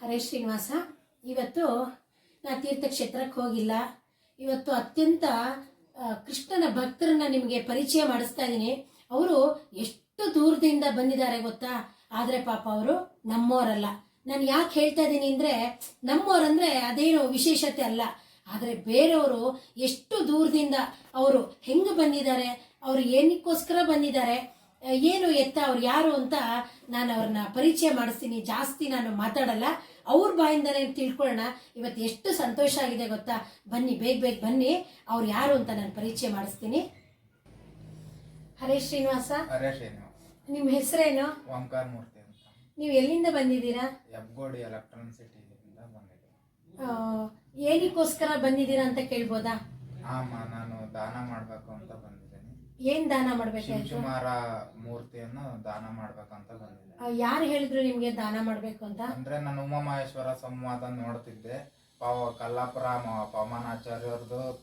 ಹರೇ ಶ್ರೀನಿವಾಸ, ಇವತ್ತು ನಾ ತೀರ್ಥಕ್ಷೇತ್ರಕ್ಕೆ ಹೋಗಿಲ್ಲ. ಇವತ್ತು ಅತ್ಯಂತ ಕೃಷ್ಣನ ಭಕ್ತರನ್ನ ನಿಮಗೆ ಪರಿಚಯ ಮಾಡಿಸ್ತಾ ಇದ್ದೀನಿ. ಅವರು ಎಷ್ಟು ದೂರದಿಂದ ಬಂದಿದ್ದಾರೆ ಗೊತ್ತಾ? ಆದರೆ ಪಾಪ ಅವರು ನಮ್ಮೋರಲ್ಲ. ನಾನು ಯಾಕೆ ಹೇಳ್ತಾ ಇದ್ದೀನಿ ಅಂದರೆ ನಮ್ಮೋರಂದ್ರೆ ಅದೇನು ವಿಶೇಷತೆ ಅಲ್ಲ. ಆದರೆ ಬೇರೆಯವರು ಎಷ್ಟು ದೂರದಿಂದ ಅವರು ಹೆಂಗೆ ಬಂದಿದ್ದಾರೆ, ಅವರು ಏನಕ್ಕೋಸ್ಕರ ಬಂದಿದ್ದಾರೆ ಏನು ಎತ್ತ ಅವ್ರು ಯಾರು ಅಂತ ನಾನು ಅವ್ರನ್ನ ಪರಿಚಯ ಮಾಡಿಸ್ತೀನಿ ಜಾಸ್ತಿ ನಾನು ಮಾತಾಡಲ್ಲ. ಅವ್ರ ಬಾಯಿಂದನೇ ತಿಳ್ಕೊಳ್ಳೋಣ ಇವತ್ತು ಎಷ್ಟು ಸಂತೋಷ ಆಗಿದೆ ಗೊತ್ತಾ? ಬನ್ನಿ ಬೇಗ ಬೇಗ ಬನ್ನಿ. ಅವ್ರು ಯಾರು ಅಂತ ನಾನು ಪರಿಚಯ ಮಾಡಿಸ್ತೀನಿ. ಹರೇ ಶ್ರೀನಿವಾಸ? ಹರೇ ಶ್ರೀನಿವಾಸ್. ನಿಮ್ಮ ಹೆಸರೇನು? ಓಂಕಾರ ಮೂರ್ತಿ ಅಂತ. ನೀವು ಎಲ್ಲಿಂದ ಬಂದಿದ್ದೀರಾ? ಎಬ್ಗೋಡಿ ಎಲೆಕ್ಟ್ರಾನಿಸಿಟಿಯಿಂದ ಸಿಟಿಯಿಂದ ಏನಕ್ಕೋಸ್ಕರ ಬಂದಿದ್ದೀರಾ ಅಂತ ಕೇಳ್ಬೋದಾ? ಆಮ ನಾನು ದಾನ ಮಾಡಬೇಕು ಅಂತ ಬಂದಿದ್ದೀನಿ. ಏನ್ ದಾನ ಮಾಡ್ಬೇಕಾಯ್ತು ಶಿವಕುಮಾರ ಮೂರ್ತಿಯನ್ನು ದಾನ ಮಾಡ್ಬೇಕಂತ ಬಂದಿದೆ. ಯಾರು ಹೇಳಿದ್ರು ನಿಮ್ಗೆ ದಾನ ಮಾಡ್ಬೇಕು ಅಂತ? ಅಂದ್ರೆ ನಾನು ಉಮಾಮಹೇಶ್ವರ ಸಂವಾದ ನೋಡ್ತಿದ್ದೆ. ಪಾವ ಕಲ್ಲಾಪುರ ಮ-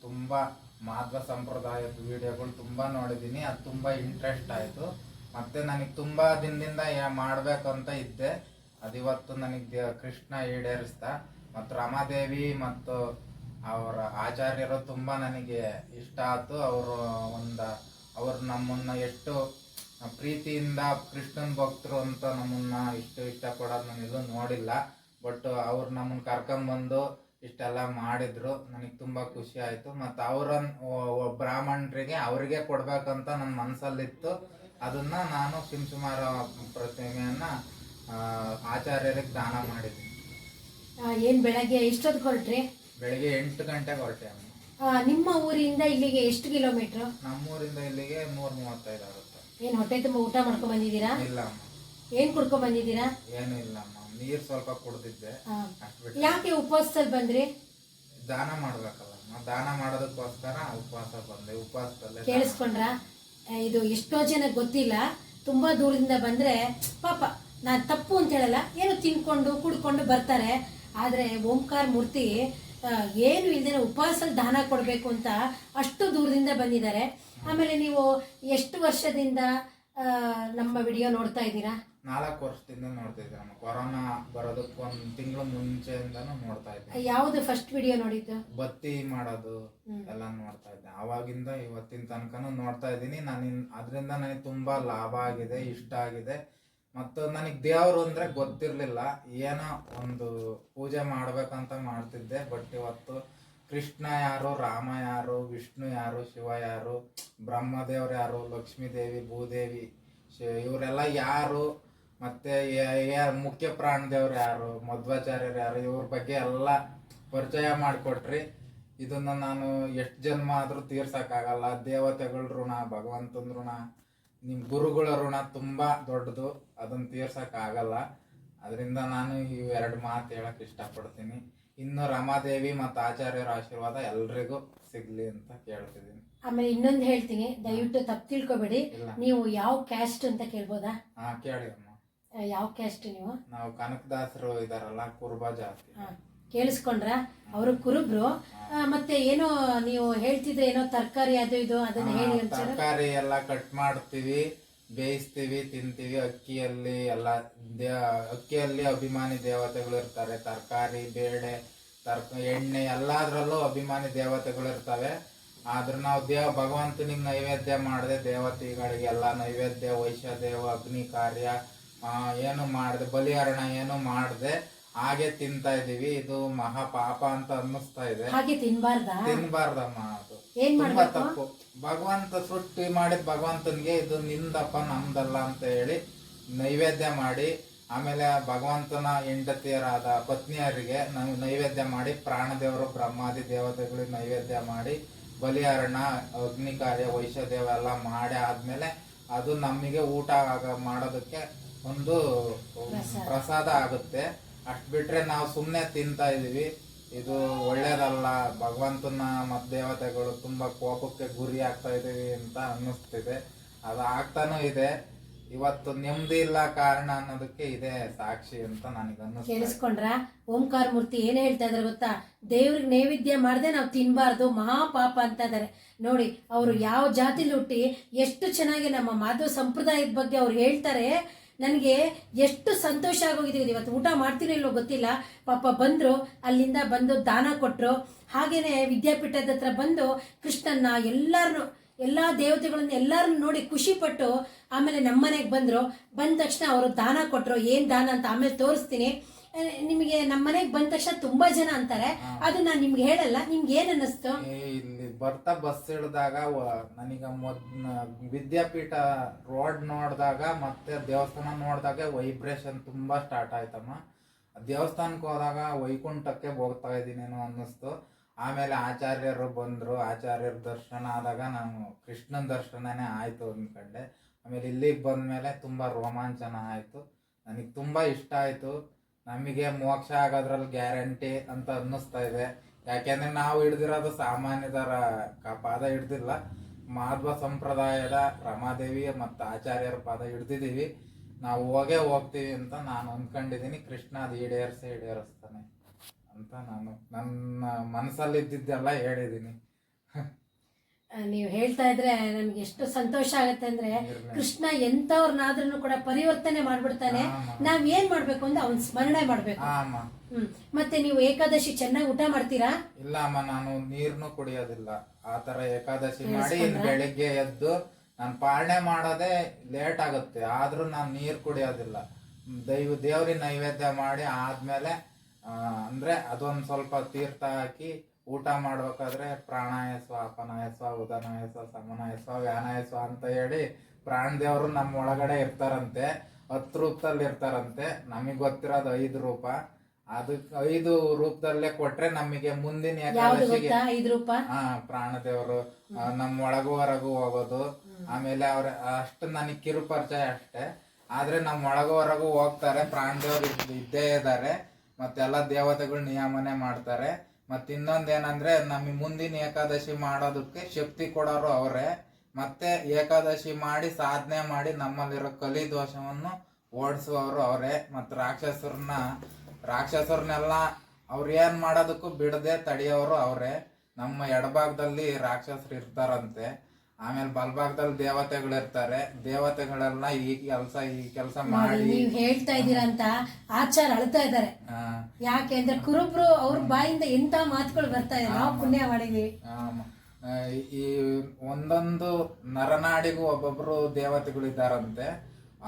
ತುಂಬಾ ಮಹತ್ವ ಸಂಪ್ರದಾಯದ ವಿಡಿಯೋಗಳು ತುಂಬಾ ನೋಡಿದೀನಿ ಅದು ತುಂಬಾ ಇಂಟ್ರೆಸ್ಟ್ ಆಯ್ತು. ಮತ್ತೆ ನನಗೆ ತುಂಬಾ ದಿನದಿಂದ ಯಾ- ಮಾಡ್ಬೇಕು ಅಂತ ಇದ್ದೆ ಅದಿವತ್ತು ನನಗೆ ಕೃಷ್ಣ ಈಡೇರಿಸ್ದ ಮತ್ತು ರಮಾದೇವಿ ಮತ್ತು ಅವರ ಆಚಾರ್ಯರು ತುಂಬಾ ನನಗೆ ಇಷ್ಟ ಆಯ್ತು. ಅವರು ಒಂದ ಅವ್ರು ನಮ್ಮನ್ನ ಎಷ್ಟು ಪ್ರೀತಿಯಿಂದ ಕೃಷ್ಣನ್ ಭಕ್ತರು ಅಂತ ನಮ್ಮನ್ನ ಇಷ್ಟು ಇಷ್ಟಪಡೋದು ನಾನು ಎಲ್ಲೂ ನೋಡಿಲ್ಲ. ಬಟ್ ಅವ್ರು ನಮ್ಮನ್ನ ಕರ್ಕೊಂಬಂದು ಇಷ್ಟೆಲ್ಲ ಮಾಡಿದ್ರು. ನನಗೆ ತುಂಬಾ ಖುಷಿ ಆಯ್ತು. ಮತ್ತು ಅವರನ್ನು ಬ್ರಾಹ್ಮಣರಿಗೆ ಅವರಿಗೆ ಕೊಡಬೇಕಂತ ನನ್ನ ಮನಸ್ಸಲ್ಲಿತ್ತು ಅದನ್ನ ನಾನು ಶಿಂಸುಮಾರ ಪ್ರತಿಮೆಯನ್ನು ಆಚಾರ್ಯರಿಗೆ ದಾನ ಮಾಡಿದ್ದೀನಿ. ಏನು ಏನ್ ಬೆಳಗ್ಗೆ ಇಷ್ಟೊತ್ತು ಹೊರಟ್ರಿ? ಬೆಳಗ್ಗೆ ಎಂಟು ಗಂಟೆಗೆ ಹೊರಟೆ ಅಮ್ಮ. ಆ, ನಿಮ್ಮ ಊರಿಂದ ಇಲ್ಲಿಗೆ ಎಷ್ಟು ಕಿಲೋಮೀಟರ್? ನಮ್ಮೂರಿಂದ ಇಲ್ಲಿಗೆ ನೂರ ಮೂವತ್ತೈದು ಆಗುತ್ತೆ. ಏನ್ ಹೊಟ್ಟೆ ತುಂಬ ಊಟ ಮಾಡ್ಕೊಂಡ್ ಬಂದಿದ್ದೀರಾ? ಇಲ್ಲ ಅಮ್ಮ. ಏನ್ ಕುಡ್ಕೊಂಡ್ ಬಂದಿದ್ದೀರಾ? ಏನು ಇಲ್ಲ ಅಮ್ಮ. ನೀರು ಸ್ವಲ್ಪ ಕುಡ್ದಿದ್ದೆ. ಆ, ಅಷ್ಟ್ ಬಿಟ್ಟು ಯಾಕೆ ಉಪವಾಸದಲ್ಲಿ ಬಂದ್ರಿ? ದಾನ ಮಾಡ್ಬೇಕಲ್ಲ ಅಮ್ಮ. ದಾನ ಮಾಡೋದಕ್ಕೋಸ್ಕರ ಉಪವಾಸ ಬಂದೆ. ಉಪವಾಸದಲ್ಲೇ ದಾನ- ಕೇಳಿಸ್ಕೊಂಡ್ರ? ಆ, ಇದು ಎಷ್ಟೋ ಜನ ಗೊತ್ತಿಲ್ಲ. ತುಂಬಾ ದೂರದಿಂದ ಬಂದ್ರೆ ಪಾಪ ನಾನ್ ತಪ್ಪು ಅಂತ ಹೇಳಲ್ಲ. ಏನು ತಿನ್ಕೊಂಡು ಕುಡ್ಕೊಂಡು ಬರ್ತಾರೆ. ಆದ್ರೆ ಓಂಕಾರ ಮೂರ್ತಿ ಏನು ಇಲ್ದೇ ಉಪವಾಸದಲ್ಲಿ ದಾನ ಕೊಡಬೇಕು ಅಂತ ಅಷ್ಟು ದೂರದಿಂದ ಬಂದಿದ್ದಾರೆ. ಆಮೇಲೆ ನೀವು ಎಷ್ಟು ವರ್ಷದಿಂದ ನಮ್ಮ ವಿಡಿಯೋ ನೋಡ್ತಾ ಇದ್ದೀರಾ? ನಾಲ್ಕು ವರ್ಷದಿಂದ ನೋಡ್ತಾ ಅಮ್ಮ. ಕೊರೋನಾ ಬರೋದಕ್ಕೆ ಒಂದು ತಿಂಗಳು ಮುಂಚೆಯಿಂದನೂ ನೋಡ್ತಾ ಇದ್ದೆ. ಯಾವುದು ಫಸ್ಟ್ ವಿಡಿಯೋ ನೋಡಿದ್ದು? ಬತ್ತಿ ಮಾಡೋದು ಎಲ್ಲ ನೋಡ್ತಾ ಇದ್ದೆ. ಆವಾಗಿಂದ ಇವತ್ತಿನ ತನಕನೂ ನೋಡ್ತಾ ಇದ್ದೀನಿ. ನಾನು ಅದರಿಂದ ನನಗೆ ತುಂಬಾ ಲಾಭ ಆಗಿದೆ ಇಷ್ಟ ಆಗಿದೆ. ಮತ್ತು ನನಗೆ ದೇವರು ಅಂದರೆ ಗೊತ್ತಿರಲಿಲ್ಲ, ಏನೋ ಒಂದು ಪೂಜೆ ಮಾಡಬೇಕಂತ ಮಾಡ್ತಿದ್ದೆ ಬಟ್ ಇವತ್ತು ಕೃಷ್ಣ ಯಾರು, ರಾಮ ಯಾರು, ವಿಷ್ಣು ಯಾರು, ಶಿವ ಯಾರು, ಬ್ರಹ್ಮದೇವ್ರು ಯಾರು, ಲಕ್ಷ್ಮೀದೇವಿ, ಭೂದೇವಿ, ಶಿ- ಇವರೆಲ್ಲ ಯಾರು, ಮತ್ತೆ ಮುಖ್ಯ ಪ್ರಾಣದೇವ್ರು ಯಾರು, ಮಧ್ವಾಚಾರ್ಯರು ಯಾರು, ಇವ್ರ ಬಗ್ಗೆ ಎಲ್ಲ ಪರಿಚಯ ಮಾಡಿಕೊಟ್ರಿ. ಇದನ್ನ ನಾನು ಎಷ್ಟು ಜನ್ಮ ಆದರೂ ತೀರ್ಸಕ್ಕಾಗಲ್ಲ. ದೇವತೆಗಳ ಋಣ, ಭಗವಂತನ ಋಣ ನಿಮ್ ಗುರುಗಳ ಋಣ ತುಂಬಾ ದೊಡ್ಡದು ಅದನ್ನ ತೀರ್ಸಕ್ ಆಗಲ್ಲ. ಅದರಿಂದ ನಾನು ಇವ್ ಎರಡು ಮಾತು ಹೇಳಕ್ ಇಷ್ಟಪಡ್ತೀನಿ. ಇನ್ನು ರಮಾದೇವಿ ಮತ್ತು ಆಚಾರ್ಯರ ಆಶೀರ್ವಾದ ಎಲ್ರಿಗೂ ಸಿಗ್ಲಿ ಅಂತ ಕೇಳ್ತಿದ್ದೀನಿ. ಆಮೇಲೆ ಇನ್ನೊಂದು ಹೇಳ್ತೀನಿ ದಯವಿಟ್ಟು ತಪ್ಪು ತಿಳ್ಕೊಬೇಡಿ. ನೀವು ಯಾವ ಕ್ಯಾಸ್ಟ್ ಅಂತ ಕೇಳ್ಬೋದಾ? ಹಾ ಕೇಳಿ ಅಮ್ಮ. ಯಾವ ಕ್ಯಾಸ್ಟ್ ನೀವು? ನಾವು ಕನಕದಾಸರು ಇದಾರಲ್ಲ ಕುರುಬ ಜಾತಿ. ಹಾ, ಕೇಳಿಸ್ಕೊಂಡ್ರ? ಅವರು ಕುರುಬ್ರು. ಆ, ಮತ್ತೆ ಏನೋ ನೀವು ಹೇಳ್ತಿದ್ರೆ ಏನೋ ತರಕಾರಿ ಅದು ಇದು ಅದನ್ನ ಹೇಳಿ ಒಂಚೂರು ತರಕಾರಿ ಎಲ್ಲ ಕಟ್ ಮಾಡ್ತೀವಿ ಬೇಯಿಸ್ತೀವಿ ತಿಂತೀವಿ. ಅಕ್ಕಿಯಲ್ಲಿ ಎಲ್ಲ ದೇ ಅಕ್ಕಿಯಲ್ಲಿ ಅಭಿಮಾನಿ ದೇವತೆಗಳು ಇರ್ತಾರೆ. ತರಕಾರಿ ಬೇಳೆ ತರ್ಕ ಎಣ್ಣೆ ಎಲ್ಲಾದ್ರಲ್ಲೂ ಅಭಿಮಾನಿ ದೇವತೆಗಳು ಇರ್ತವೆ. ಆದ್ರೆ ನಾವು ದೇವ ಭಗವಂತನಿಗೆ ನೈವೇದ್ಯ ಮಾಡದೆ ದೇವತೆಗಳಿಗೆ ಎಲ್ಲ ನೈವೇದ್ಯ ವೈಶ್ಯ ದೇವ ಅಗ್ನಿ ಕಾರ್ಯ ಆ, ಏನು ಮಾಡದೆ ಬಲಿಹರಣ ಏನು ಮಾಡದೆ ಹಾಗೆ ತಿಂತಾ ಇದೀವಿ ಇದು ಮಹಾ ಪಾಪ ಅಂತ ಅನ್ನಿಸ್ತಾ ಇದೆ. ಹಾಗೆ ತಿನ್ಬಾರ್ದಾ? ತಿನ್ಬಾರ್ದಮ್ಮ ಅದು. ಏನ್ ತುಂಬಾ ಮಾಡ್ಬೇಕು? ತಪ್ಪು. ಭಗವಂತ ಸೃಷ್ಟಿ ಮಾಡಿದ ಭಗವಂತನಿಗೆ ಇದು ನಿಂದಪ್ಪ ನಮ್ದಲ್ಲ ಅಂತ ಹೇಳಿ ನೈವೇದ್ಯ ಮಾಡಿ ಆಮೇಲೆ ಭಗವಂತನ ಹೆಂಡತಿಯರಾದ ಪತ್ನಿಯರಿಗೆ ನಾವು ನೈವೇದ್ಯ ಮಾಡಿ ಪ್ರಾಣದೇವರು ಬ್ರಹ್ಮಾದಿ ದೇವತೆಗಳಿಗೆ ನೈವೇದ್ಯ ಮಾಡಿ ಬಲಿಹರಣ ಅಗ್ನಿ ಕಾರ್ಯ ವೈಶ್ಯದೇವ ಎಲ್ಲ ಮಾಡಿ ಆದ್ಮೇಲೆ ಅದು ನಮಗೆ ಊಟ ಆಗ ಮಾಡೋದಕ್ಕೆ ಒಂದು ಪ್ರಸಾದ. ಪ್ರಸಾದ ಆಗುತ್ತೆ. ಅಷ್ಟ್ ಬಿಟ್ರೆ ನಾವು ಸುಮ್ಮನೆ ತಿಂತಾ ಇದೀವಿ. ಇದು ಒಳ್ಳೇದಲ್ಲ. ಭಗವಂತನ ಮತ್ ದೇವತೆಗಳು ತುಂಬಾ ಕೋಪಕ್ಕೆ ಗುರಿ ಆಗ್ತಾ ಇದೀವಿ ಅಂತ ಅನ್ನಿಸ್ತಿದೆ. ಅದು ಆಗ್ತಾನೂ ಇದೆ. ಇವತ್ತು ನೆಮ್ಮದಿ ಇಲ್ಲ ಕಾರಣ ಅನ್ನೋದಕ್ಕೆ ಇದೆ ಸಾಕ್ಷಿ ಅಂತ ನನಗೆ ಕೇಳಿಸ್ಕೊಂಡ್ರ? ಓಂಕಾರ ಮೂರ್ತಿ ಏನ್ ಹೇಳ್ತಾ ಇದಾರೆ ಗೊತ್ತಾ? ದೇವ್ರಿಗೆ ನೈವೇದ್ಯ ಮಾಡದೆ ನಾವು ತಿನ್ಬಾರ್ದು. ಮಹಾಪಾಪ ಅಂತ ಇದಾರೆ. ನೋಡಿ, ಅವರು ಯಾವ ಜಾತಿಲಿ ಹುಟ್ಟಿ ಎಷ್ಟು ಚೆನ್ನಾಗಿ ನಮ್ಮ ಮಾಧವ ಸಂಪ್ರದಾಯದ ಬಗ್ಗೆ ಅವ್ರು ಹೇಳ್ತಾರೆ. ನನಗೆ ಎಷ್ಟು ಸಂತೋಷ ಆಗೋಗಿದ್ದೀವಿ ಇವತ್ತು ಊಟ ಮಾಡ್ತೀರೋ ಇಲ್ಲೋ ಗೊತ್ತಿಲ್ಲ. ಪಾಪ ಬಂದರು ಅಲ್ಲಿಂದ ಬಂದು ದಾನ ಕೊಟ್ಟರು ಹಾಗೇನೆ ವಿದ್ಯಾಪೀಠದ ಹತ್ರ ಬಂದು ಕೃಷ್ಣನ್ನ ಎಲ್ಲರನ್ನು ಎಲ್ಲ ದೇವತೆಗಳನ್ನ ಎಲ್ಲರನ್ನು ನೋಡಿ ಖುಷಿಪಟ್ಟು ಆಮೇಲೆ ನಮ್ಮನೆಗೆ ಬಂದರು. ಬಂದ ತಕ್ಷಣ ಅವರು ದಾನ ಕೊಟ್ಟರು ಏನು ದಾನ ಅಂತ ಆಮೇಲೆ ತೋರಿಸ್ತೀನಿ. ನಿಮಗೆ ನಮ್ಮ ಮನೆಗೆ ಬಂದ ತಕ್ಷಣ ತುಂಬ ಜನ ಅಂತಾರೆ. ಅದು ನಾನು ನಿಮ್ಗೆ ಹೇಳಲ್ಲ. ನಿಮ್ಗೆ ಏನು ಅನ್ನಿಸ್ತು? ಬರ್ತಾ ಬಸ್ ಇಳಿದಾಗ ನನಗೆ ಮೊದ್ ವಿದ್ಯಾಪೀಠ ರೋಡ್ ನೋಡಿದಾಗ ಮತ್ತೆ ದೇವಸ್ಥಾನ ನೋಡಿದಾಗ ವೈಬ್ರೇಷನ್ ತುಂಬಾ ಸ್ಟಾರ್ಟ್ ಆಯ್ತಮ್ಮ. ದೇವಸ್ಥಾನಕ್ಕೆ ಹೋದಾಗ ವೈಕುಂಠಕ್ಕೆ ಹೋಗ್ತಾ ಇದ್ದೀನೇನು ಅನ್ನಿಸ್ತು. ಆಮೇಲೆ ಆಚಾರ್ಯರು ಬಂದರು. ಆಚಾರ್ಯರ ದರ್ಶನ ಆದಾಗ ನಾನು ಕೃಷ್ಣನ ದರ್ಶನನೇ ಆಯಿತು ಅಂದ್ಕೊಂಡೆ ಆಮೇಲೆ ಇಲ್ಲಿಗೆ ಬಂದ್ಮೇಲೆ ತುಂಬ ರೋಮಾಂಚನ ಆಯಿತು. ನನಗೆ ತುಂಬ ಇಷ್ಟ ಆಯಿತು. ನಮಗೆ ಮೋಕ್ಷ ಆಗೋದ್ರಲ್ಲಿ ಗ್ಯಾರಂಟಿ ಅಂತ ಅನ್ನಿಸ್ತಾ ಇದೆ. ಯಾಕೆಂದ್ರೆ ನಾವು ಹಿಡ್ದಿರೋದು ಸಾಮಾನ್ಯದರ ಕ- ಪಾದ ಹಿಡ್ದಿಲ್ಲ. ಮಾಧ್ವ ಸಂಪ್ರದಾಯದ ರಮಾದೇವಿ ಮತ್ತು ಆಚಾರ್ಯರ ಪಾದ ಹಿಡ್ದಿದ್ದೀವಿ. ನಾವು ಹೋಗೇ ಹೋಗ್ತೀವಿ ಅಂತ ನಾನು ಅಂದ್ಕೊಂಡಿದ್ದೀನಿ ಕೃಷ್ಣ ಅದು ಈಡೇರಿಸೇ ಈಡೇರಿಸ್ತಾನೆ ಅಂತ ನಾನು ನನ್ನ ಮನಸ್ಸಲ್ಲಿ ಇದ್ದಿದ್ದೆಲ್ಲ ಹೇಳಿದ್ದೀನಿ. ನೀವು ಹೇಳ್ತಾ ಇದ್ರೆ ನಮ್ಗೆ ಎಷ್ಟು ಸಂತೋಷ ಆಗುತ್ತೆ ಅಂದ್ರೆ ಕೃಷ್ಣ ಎಂತವ್ರನ್ನಾದ್ರೂ ಕೂಡ ಪರಿವರ್ತನೆ ಮಾಡ್ಬಿಡ್ತಾನೆ. ನಾವ್ ಏನ್ ಮಾಡ್ಬೇಕು ಅಂದ್ರೆ ಅವ್ನ್ ಸ್ಮರಣೆ ಮಾಡ್ಬೇಕು. ಹ್ಮ್. ಮತ್ತೆ ನೀವು ಏಕಾದಶಿ ಚೆನ್ನಾಗಿ ಊಟ ಮಾಡ್ತೀರಾ? ಇಲ್ಲ ಅಮ್ಮ ನಾನು ನೀರ್ನು ಕುಡಿಯೋದಿಲ್ಲ. ಆ ತರ ಏಕಾದಶಿ ಮಾಡಿ ಬೆಳಿಗ್ಗೆ ಎದ್ದು ನಾನು ಪಾಲನೆ ಮಾಡೋದೇ ಲೇಟ್ ಆಗುತ್ತೆ. ಆದ್ರೂ ನಾನು ನೀರ್ ಕುಡಿಯೋದಿಲ್ಲ. ದೈವ ದೇವ್ರಿಗೆ ನೈವೇದ್ಯ ಮಾಡಿ ಆದ್ಮೇಲೆ ಅಂದ್ರೆ ಅದೊಂದ್ ಸ್ವಲ್ಪ ತೀರ್ಥ ಹಾಕಿ ಊಟ ಮಾಡ್ಬೇಕಾದ್ರೆ ಪ್ರಾಣಾಯ ಸ್ವ ಅಪನಾಯ ಸ್ವ ಉದನಾಯ ಸ್ವ ಸಮನಾಯ ಸ್ವ ವ್ಯಾನಾಯ ಸ್ವ ಅಂತ ಹೇಳಿ ಪ್ರಾಣ ದೇವರು ನಮ್ಮ ಒಳಗಡೆ ಇರ್ತಾರಂತೆ ಹತ್ತು ರೂಪದಲ್ಲಿ ಇರ್ತಾರಂತೆ ನಮಗೆ ಗೊತ್ತಿರೋದು ಐದು ರೂಪ. ಅದಕ್ಕೆ ಐದು ರೂಪದಲ್ಲೇ ಕೊಟ್ರೆ ನಮಗೆ ಮುಂದಿನ ರೂಪ? ಹಾ ಪ್ರಾಣದೇವರು ನಮ್ಮ ಒಳಗು ಹೊರಗು ಹೋಗೋದು. ಆಮೇಲೆ ಅವ್ರ ಅಷ್ಟು ನನಗೆ ಕಿರು ಪರಿಚಯ ಅಷ್ಟೇ. ಆದ್ರೆ ನಮ್ಮ ಒಳಗು ಹೊರಗು ಹೋಗ್ತಾರೆ ಪ್ರಾಣದೇವರು ಇದ್- ಇದ್ದೇ ಇದ್ದಾರೆ ಮತ್ತೆಲ್ಲ ದೇವತೆಗಳು ನಿಯಮನೆ ಮಾಡ್ತಾರೆ. ಮತ್ ಇನ್ನೊಂದು ಏನಂದ್ರೆ ನಮಗೆ ಮುಂದಿನ ಏಕಾದಶಿ ಮಾಡೋದಕ್ಕೆ ಶಕ್ತಿ ಕೊಡೋರು ಅವರೇ. ಮತ್ತೆ ಏಕಾದಶಿ ಮಾಡಿ ಸಾಧನೆ ಮಾಡಿ ನಮ್ಮಲ್ಲಿರೋ ಕಲಿ ದೋಷವನ್ನು ಓಡಿಸುವವರು ಅವರೇ. ಮತ್ತು ರಾಕ್ಷಸರನ್ನ ರಾಕ್ಷಸರನ್ನೆಲ್ಲ ಅವ್ರು ಏನು ಮಾಡೋದಕ್ಕೂ ಬಿಡದೆ ತಡೆಯೋರು ಅವರೇ. ನಮ್ಮ ಎಡಭಾಗದಲ್ಲಿ ರಾಕ್ಷಸರು ಇರ್ತಾರಂತೆ. ಆಮೇಲೆ ಬಲ್ಭಾಗದಲ್ಲಿ ದೇವತೆಗಳು ಇರ್ತಾರೆ. ದೇವತೆಗಳೆಲ್ಲ ಈ ಕೆಲಸ ಈ ಕೆಲಸ ಮಾಡಿ ನೀವು ಹೇಳ್ತಾ ಇದೀರಾ ಅಂತ ಆಚಾರ ಅಳ್ತಾ ಇದ್ದಾರೆ. ಯಾಕೆ ಅಂದ್ರೆ ಕುರುಬ್ರು ಅವ್ರ ಬಾಯಿಂದ ಎಂತ ಮಾತುಗಳು ಬರ್ತಾ ಇದೆ ನಾವು ಪುಣ್ಯ ಮಾಡಿದ್ವಿ ಈ ಒಂದೊಂದು ನರನಾಡಿಗೂ ಒಬ್ಬೊಬ್ರು ದೇವತೆಗಳು ಇದ್ದಾರಂತೆ.